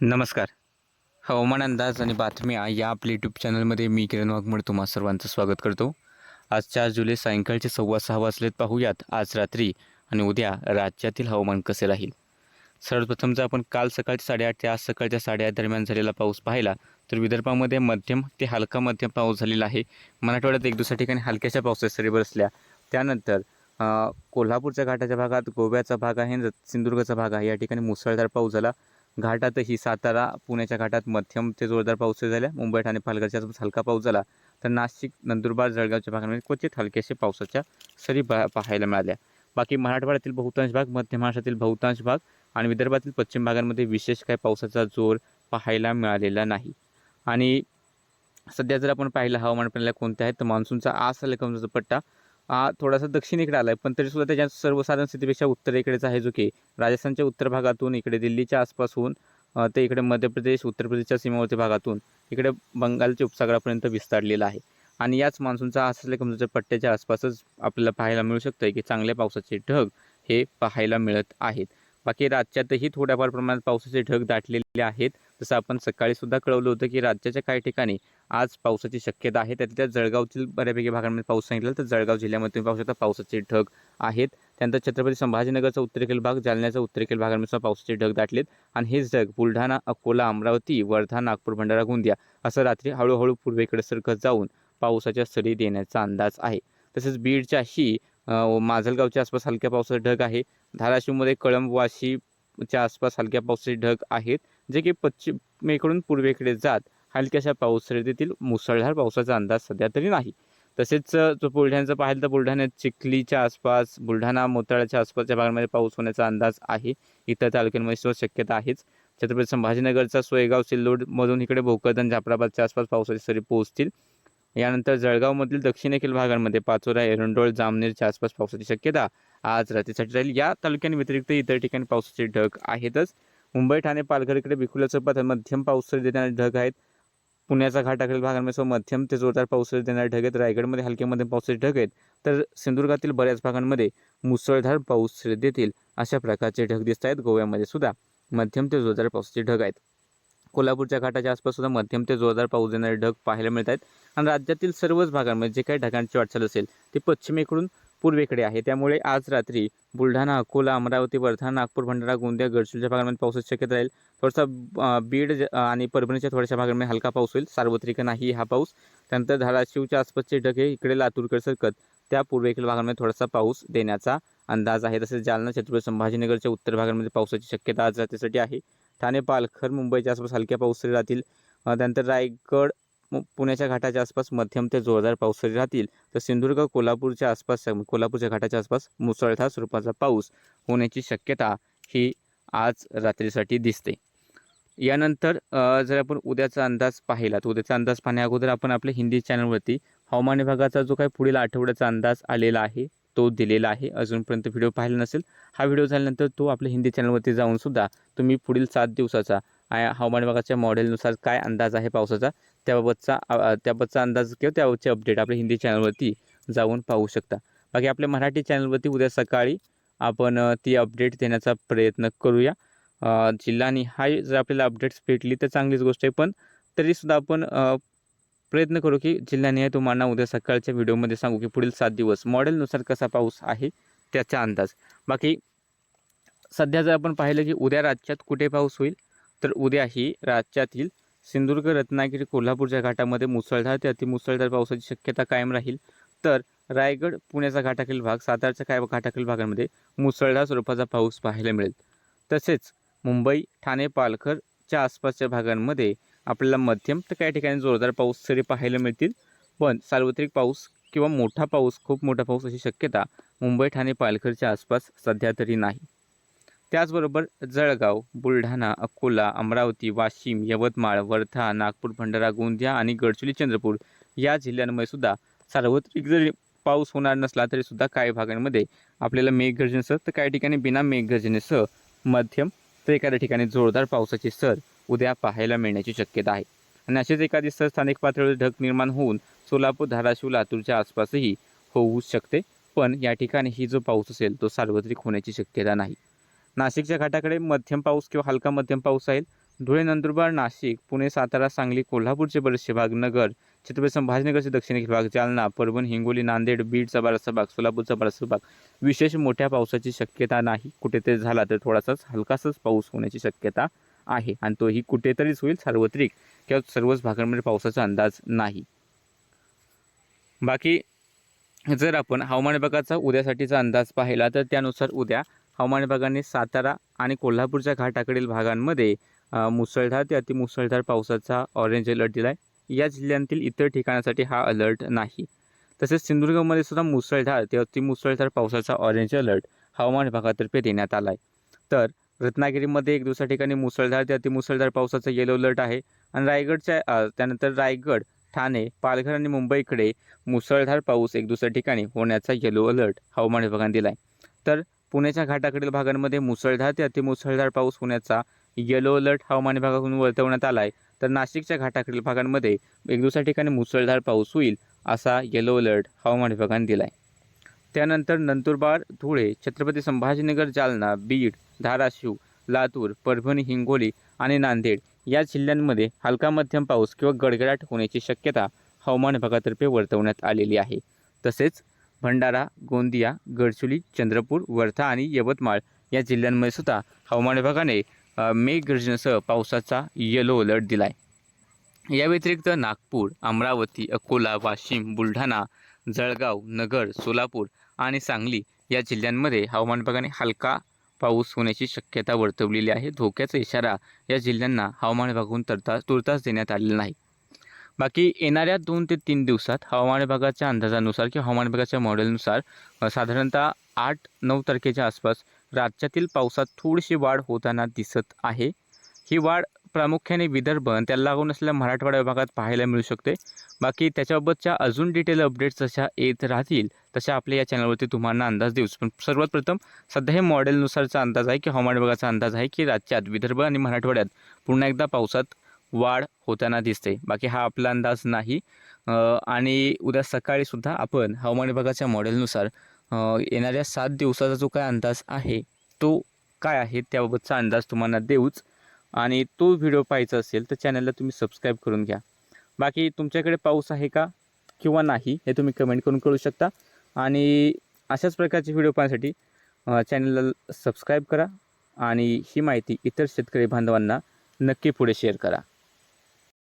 नमस्कार. हवामान अंदाज आणि बातम्या या आपल्या यूट्यूब चॅनलमध्ये मी किरण वाघमोड तुम्हा सर्वांचं स्वागत करतो. आज चार जुलै सायंकाळचे सव्वा सहा वाजलेत पाहूयात. आज रात्री आणि उद्या राज्यातील हवामान कसे राहील? सर्वप्रथम जर आपण काल सकाळच्या साडेआठ ते आज सकाळच्या साडेआठ दरम्यान झालेला पाऊस पाहिला तर विदर्भामध्ये मध्यम ते हलका मध्यम पाऊस झालेला आहे. मराठवाड्यात एक दुसऱ्या ठिकाणी हलक्याशा पावसाच्या सरी बरसल्या त्यानंतर कोल्हापूरच्या घाटाच्या भागात गोव्याचा भाग आहे सिंधुदुर्गचा भाग आहे. या ठिकाणी मुसळधार पाऊस झाला. घाटातही सातारा पुण्याच्या घाटात मध्यम ते जोरदार पाऊस झाला. मुंबई ठाणे पालघरच्या हलका पाऊस झाला तर नाशिक नंदुरबार जळगावच्या भागामध्ये क्वचित हलक्याशा पावसाच्या सरी पा पाहायला मिळाल्या. बाकी मराठवाड्यातील बहुतांश भाग मध्य महाराष्ट्रातील बहुतांश भाग आणि विदर्भातील पश्चिम भागांमध्ये विशेष काय पावसाचा जोर पाहायला मिळालेला नाही. आणि सध्या जर आपण पाहिलं हवामान प्रणाल्या कोणत्या आहेत तर मान्सूनचा आस आलेला पट्टा हा थोडासा दक्षिणेकडे आला आहे पण तरीसुद्धा त्याच्या सर्वसाधारण स्थितीपेक्षा उत्तरेकडेच आहे जो की राजस्थानच्या उत्तर भागातून इकडे दिल्लीच्या आसपासून ते इकडे मध्य प्रदेश उत्तर प्रदेशच्या सीमावर्ती भागातून इकडे बंगालच्या उपसागरापर्यंत विस्तारलेला आहे. आणि याच मान्सूनचा आज असलेल्या कमजोरच्या पट्ट्याच्या आसपासच आपल्याला पाहायला मिळू शकतं की चांगल्या पावसाचे ढग हे पाहायला मिळत आहेत. बाकी राज्यातही थोड्याफार प्रमाणात पावसाचे ढग दाटलेले आहेत. जसं आपण सकाळी सुद्धा कळवलं होतं की राज्याच्या काही ठिकाणी आज पावसाची शक्यता आहे. त्यातल्या जळगावतील बऱ्यापैकी भागांमध्ये पाऊस सांगितलं तर जळगाव जिल्ह्यामध्ये तुम्ही पाहू शकता पावसाचे ढग आहेत. त्यानंतर छत्रपती संभाजीनगरचा उत्तरेकडील भाग जालन्याचा उत्तरेकडील भागांमध्ये सुद्धा पावसाचे ढग दाटलेत. आणि हेच ढग बुलढाणा अकोला अमरावती वर्धा नागपूर भंडारा गोंदिया असं रात्री हळूहळू पूर्वेकडे सरकत जाऊन पावसाच्या सरी देण्याचा अंदाज आहे. तसेच बीडच्याही माजलगावच्या आसपास हलक्या पावसाचे ढग आहे. धाराशिवमध्ये कळंब वाशीच्या आसपास हलक्या पावसाचे ढग आहेत जे की पश्चिमेकडून पूर्वेकडे जात. हलक्याशा पावसाळ्यातील मुसळधार पावसाचा अंदाज सध्या तरी नाही. तसेच जो बुलढाण्याचं पाहिलं तर बुलढाण्यात चिखलीच्या आसपास बुलढाणा मोताळ्याच्या आसपासच्या भागांमध्ये पाऊस होण्याचा अंदाज आहे. इतर तालुक्यांमध्ये सुद्धा शक्यता आहेच. छत्रपती संभाजीनगरचा सोयगाव सिल्लोडमधून इकडे भोकरदन जाफराबादच्या आसपास पावसाची सरी पोहोचतील. यानंतर जळगावमधील दक्षिणेखील भागांमध्ये पाचोरा एरंडोळ जामनेरच्या आसपास पावसाची शक्यता. आज रात्रीसाठी राहील. या तालुक्यांव्यतिरिक्त इतर ठिकाणी पावसाचे ढग आहेतच. मुंबई ठाणे पालघरकडे इकडे बिकुलाचं मध्यम पाऊस देणारे ढग आहेत. पुण्याचा घाटाकडील भागांमध्ये सो मध्यम ते जोरदार पाऊस देणारे ढग आहेत. रायगडमध्ये हलके मध्यम पावसाचे ढग आहेत. तर सिंधुदुर्गातील बऱ्याच भागांमध्ये मुसळधार पाऊस देतील अशा प्रकारचे ढग दिसत आहेत. गोव्यामध्ये सुद्धा मध्यम ते जोरदार पावसाचे ढग आहेत. कोल्हापूरच्या घाटाच्या आसपास सुद्धा मध्यम ते जोरदार पाऊस देणारे ढग पाहायला मिळत आहेत. आणि राज्यातील सर्वच भागांमध्ये जे काही ढगांची वाटचाल असेल ते पश्चिमेकडून पूर्वेकडे आहे. त्यामुळे आज रात्री बुलढाणा अकोला अमरावती वर्धा नागपूर भंडारा गोंदिया गडचिरोलीच्या भागांमध्ये पावसाची शक्यता राहील. थोडासा बीड ज- आणि परभणीच्या थोड्याशा भागांमध्ये हलका पाऊस होईल. सार्वत्रिक नाही हा पाऊस. त्यानंतर धाराशिवच्या आसपासचे ढग हे इकडे लातूरकडे सरकत त्या पूर्वेकडील भागांमध्ये थोडासा पाऊस देण्याचा अंदाज आहे. तसेच जालना छत्रपती संभाजीनगरच्या उत्तर भागांमध्ये पावसाची शक्यता आज रात्रीसाठी आहे. ठाणे पालघर मुंबईच्या आसपास हलक्या पाऊस राहतील. त्यानंतर रायगड पुण्याच्या घाटाच्या आसपास मध्यम ते जोरदार पावसाळी राहतील. तर सिंधुदुर्ग कोल्हापूरच्या आसपास कोल्हापूरच्या घाटाच्या आसपास मुसळधार स्वरूपाचा पाऊस होण्याची शक्यता ही आज रात्रीसाठी दिसते. यानंतर जर आपण उद्याचा अंदाज पाहिला तर उद्याचा अंदाज पाहण्या अगोदर आपण आपल्या हिंदी चॅनलवरती हवामान विभागाचा जो काही पुढील आठवड्याचा अंदाज आलेला आहे तो दिलेला आहे. अजूनपर्यंत व्हिडिओ पाहिला नसेल हा व्हिडिओ झाल्यानंतर तो आपल्या हिंदी चॅनलवरती जाऊनसुद्धा तुम्ही पुढील सात दिवसाचा हवामान विभागाच्या मॉडेलनुसार काय अंदाज आहे पावसाचा त्याबाबतचा त्याबाबतचा अंदाज किंवा त्याबाबतचे अपडेट आपल्या हिंदी चॅनलवरती जाऊन पाहू शकता. बाकी आपल्या मराठी चॅनलवरती उद्या सकाळी आपण ती अपडेट देण्याचा प्रयत्न करूया. जिल्हानिहाय जर आपल्याला अपडेट्स भेटली तर चांगलीच गोष्ट आहे पण तरीसुद्धा आपण प्रयत्न करू की जिल्ह्याने तुम्हाला उद्या सकाळच्या व्हिडिओमध्ये सांगू की पुढील सात दिवस मॉडेलनुसार कसा पाऊस आहे त्याचा अंदाज. बाकी सध्या जर आपण पाहिलं की उद्या राज्यात कुठे पाऊस होईल तर उद्याही राज्यातील सिंधुदुर्ग रत्नागिरी कोल्हापूरच्या घाटामध्ये मुसळधार ते अतिमुसळधार पावसाची शक्यता कायम राहील. तर रायगड पुण्याचा घाटाखालील भाग सातारच्या काय घाटाखालील भागांमध्ये मुसळधार स्वरूपाचा पाऊस पाहायला मिळेल. तसेच मुंबई ठाणे पालघरच्या आसपासच्या भागांमध्ये आपल्याला मध्यम तर काही ठिकाणी जोरदार पाऊस तरी पाहायला मिळतील. पण सार्वत्रिक पाऊस किंवा मोठा पाऊस खूप मोठा पाऊस अशी शक्यता मुंबई ठाणे पालघरच्या आसपास सध्या तरी नाही. त्याचबरोबर जळगाव बुलढाणा अकोला अमरावती वाशिम यवतमाळ वर्धा नागपूर भंडारा गोंदिया आणि गडचिरोली चंद्रपूर या जिल्ह्यांमध्ये सुद्धा सार्वत्रिक जरी पाऊस होणार नसला तरीसुद्धा काही भागांमध्ये आपल्याला मेघगर्जनेसह तर काही ठिकाणी बिना मेघगर्जनेसह मध्यम तर एखाद्या ठिकाणी जोरदार पावसाची सर उद्या पाहायला मिळण्याची शक्यता आहे. आणि अशीच एखादी सर स्थानिक पातळीवर ढग निर्माण होऊन सोलापूर धाराशिव लातूरच्या आसपासही होऊ शकते. पण या ठिकाणी ही जो पाऊस असेल तो सार्वत्रिक होण्याची शक्यता नाही. नाशिकच्या घाटाकडे मध्यम पाऊस किंवा हलका मध्यम पाऊस राहील धुळे नंदुरबार नाशिक पुणे सातारा सांगली कोल्हापूरचे बरेचसे भाग नगर छत्रपती संभाजीनगरचे दक्षिणेकडील भाग जालना परभणी हिंगोली नांदेड बीडचा बराचसा भाग सोलापूरचा बराचसा भाग. विशेष मोठ्या पावसाची शक्यता नाही. कुठेतरी झाला तर थोडासाच हलकासाच पाऊस होण्याची शक्यता आहे आणि तोही कुठेतरीच होईल सार्वत्रिक किंवा सर्वच भागांमध्ये पावसाचा अंदाज नाही. बाकी जर आपण हवामान विभागाचा उद्यासाठीचा अंदाज पाहिला तर त्यानुसार उद्या हवामान विभागाने सातारा आणि कोल्हापूरच्या घाटाकडील भागांमध्ये मुसळधार ते अतिमुसळधार पावसाचा ऑरेंज अलर्ट दिला आहे या जिल्ह्यांतील इतर ठिकाणासाठी हा अलर्ट नाही. तसेच सिंधुदुर्गमध्ये सुद्धा मुसळधार ते अतिमुसळधार पावसाचा ऑरेंज अलर्ट हवामान विभागातर्फे देण्यात आला आहे तर रत्नागिरीमध्ये एक दुसऱ्या ठिकाणी मुसळधार ते अतिमुसळधार पावसाचा येलो अलर्ट आहे आणि रायगडच्या त्यानंतर रायगड ठाणे पालघर आणि मुंबईकडे मुसळधार पाऊस एक दुसऱ्या ठिकाणी होण्याचा येलो अलर्ट हवामान विभागाने दिला आहे तर पुण्याच्या घाटाकडील भागांमध्ये मुसळधार ते अतिमुसळधार पाऊस होण्याचा येलो अलर्ट हवामान विभागाकडून वर्तवण्यात आला आहे तर नाशिकच्या घाटाकडील भागांमध्ये एक दुसऱ्या ठिकाणी मुसळधार पाऊस होईल असा येलो अलर्ट हवामान विभागाने दिला आहे त्यानंतर नंदुरबार धुळे छत्रपती संभाजीनगर जालना बीड धाराशिव लातूर परभणी हिंगोली आणि नांदेड या जिल्ह्यांमध्ये हलका मध्यम पाऊस किंवा गडगडाट होण्याची शक्यता हवामान विभागातर्फे वर्तवण्यात आलेली आहे. तसेच भंडारा गोंदिया गडचिरोली चंद्रपूर वर्धा आणि यवतमाळ या जिल्ह्यांमध्ये सुद्धा हवामान विभागाने मेघगर्जनेसह पावसाचा येलो अलर्ट दिला आहे या व्यतिरिक्त नागपूर अमरावती अकोला वाशिम बुलढाणा जळगाव नगर सोलापूर आणि सांगली या जिल्ह्यांमध्ये हवामान विभागाने हलका पाऊस होण्याची शक्यता वर्तवलेली आहे. धोक्याचा इशारा या जिल्ह्यांना हवामान विभागाकडून तरता तुर्तास देण्यात आलेला नाही. बाकी येणाऱ्या दोन ते तीन दिवसात हवामान विभागाच्या अंदाजानुसार किंवा हवामान विभागाच्या मॉडेलनुसार साधारणतः आठ नऊ तारखेच्या आसपास राज्यातील पावसात थोडीशी वाढ होताना दिसत आहे. ही वाढ प्रामुख्याने विदर्भ आणि त्याला लागून असलेल्या मराठवाडा विभागात पाहायला मिळू शकते. बाकी त्याच्याबाबतच्या अजून डिटेल अपडेट्स जशा येत राहतील तशा आपल्या या चॅनलवरती तुम्हाला अंदाज देऊच पण सर्वात प्रथम सध्या हे मॉडेलनुसारचा अंदाज आहे की हवामान विभागाचा अंदाज आहे की राज्यात विदर्भ आणि मराठवाड्यात पुन्हा एकदा पावसात वाढ होताना दिसते. बाकी हा आपला अंदाज नाही. आणि उद्या सकाळीसुद्धा आपण हवामान विभागाच्या मॉडेलनुसार येणाऱ्या सात दिवसाचा जो काय अंदाज आहे तो काय आहे त्याबाबतचा अंदाज तुम्हाला देऊच. आणि तो व्हिडिओ पाहायचा असेल तर चॅनलला तुम्ही सबस्क्राईब करून घ्या. बाकी तुमच्याकडे पाऊस आहे का किंवा नाही हे तुम्ही कमेंट करून कळू शकता. आणि अशाच प्रकारचे व्हिडिओ पाहण्यासाठी चॅनलला सबस्क्राईब करा. आणि ही माहिती इतर शेतकरी बांधवांना नक्की पुढे शेअर करा.